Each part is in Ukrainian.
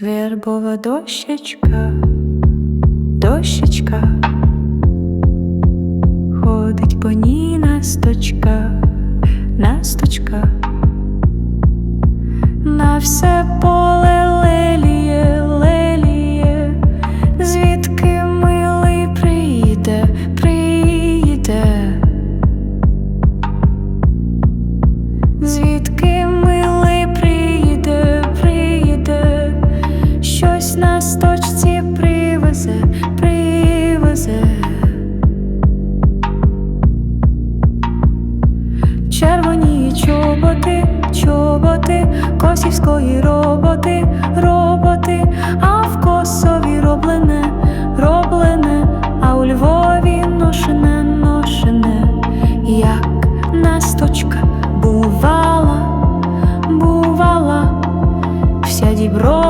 Вербова дощечка, дощечка, ходить по ній насточка, насточка, на все поле косівської роботи, роботи, а в косові роблене, роблене, а у Львові ношене, ношене, як насточка бувала, бувала, вся діброва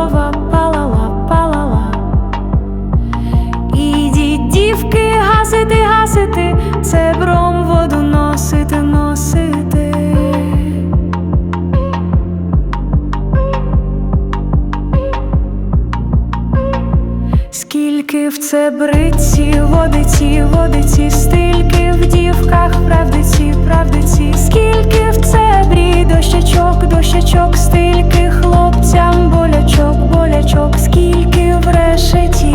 Скільки в цебриці, водиці, водиці, стільки в дівках, правдиці, правдиці, скільки в цебрі, дощачок, дощачок, стільки хлопцям болячок, болячок, скільки в решеті.